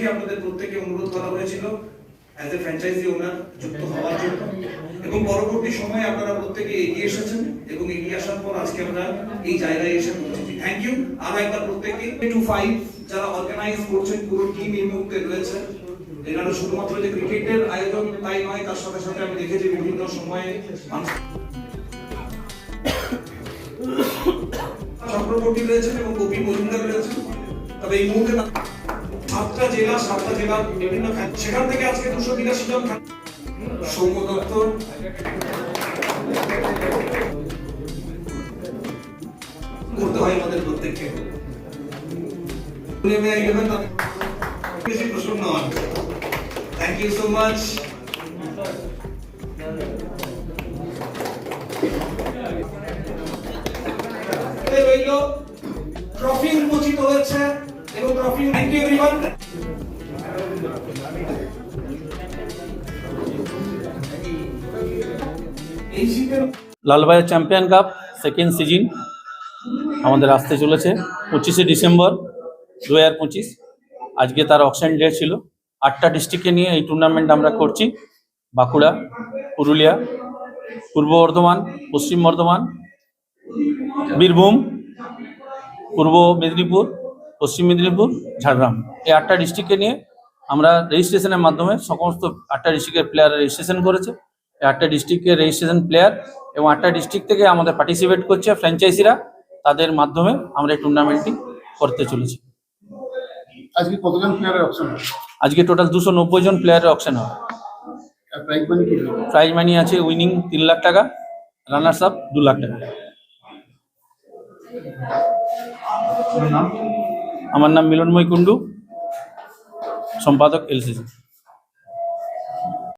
সেই আপনাদের প্রত্যেকে অনুরোধ করা হয়েছিল অ্যাজ এ ফ্র্যাঞ্চাইজি ওনার যুক্ত হওয়ার জন্য। এবং পরবর্তী সময়ে আপনারা প্রত্যেকে এগিয়ে এসেছেন এবং এগিয়ে আসার পর আজকে আমরা এই জায়গায় এসে পৌঁছেছি। থ্যাংক ইউ আরও একবার প্রত্যেকে টু ফাইভ যারা অর্গানাইজ করছেন, পুরো টিম এই মুহূর্তে রয়েছে। এনারা শুধুমাত্র যে ক্রিকেটের আয়োজন তাই নয়, তার সাথে সাথে আমি দেখেছি বিভিন্ন সময়ে মানুষ চক্রবর্তী রয়েছেন এবং কবি মজুমদার রয়েছেন। তবে এই মুহূর্তে সাতটা জেলা সাতটা জেলা, বিভিন্ন সেখান থেকে আজকে দুশো বিরাশি জন সৌম্য দত্ত। করতে হয় আমাদের প্রত্যেককে। বেশি প্রসন্ন হন থ্যাংক ইউ সো মাচ রইল হয়েছে। এবং trophy champion cup second season আমাদের আসতে চলেছে পঁচিশে ডিসেম্বর দু হাজার পঁচিশ। আজকে তার অকশন ডে ছিল। আটটা ডিস্ট্রিক্টকে নিয়ে এই টুর্নামেন্ট আমরা করছি। বাঁকুড়া, পুরুলিয়া, পূর্ব বর্ধমান, পশ্চিম বর্ধমান, বীরভূম, পূর্ব মেদিনীপুর পশ্চিম মেদিনীপুর ঝাড়গ্রাম। এই আটটা ডিস্ট্রিক্টকে নিয়ে আমরা রেজিস্ট্রেশনের মাধ্যমে সমস্ত আটটা ডিস্ট্রিক্টের প্লেয়ার রেজিস্ট্রেশন করেছে। এই আটটা ডিস্ট্রিক্টের রেজিস্ট্রেশন প্লেয়ার এবং আটটা ডিস্ট্রিক্ট থেকে আমাদের পার্টিসিপেট করছে ফ্র্যাঞ্চাইজিরা তাদের মাধ্যমে আমরা এই টুর্নামেন্টটি করতে চলেছি। আজকে কতজন প্লেয়ারের অপশন আজকে টোটাল দুশো নব্বই জন প্লেয়ারের অপশন হবে। প্রাইজ মানি প্রাইজ মানি আছে উইনিং তিন লাখ টাকা রানার্স আপ দু লাখ টাকা। আমার নাম মিলনময় কুণ্ডু সম্পাদক এলসিসি।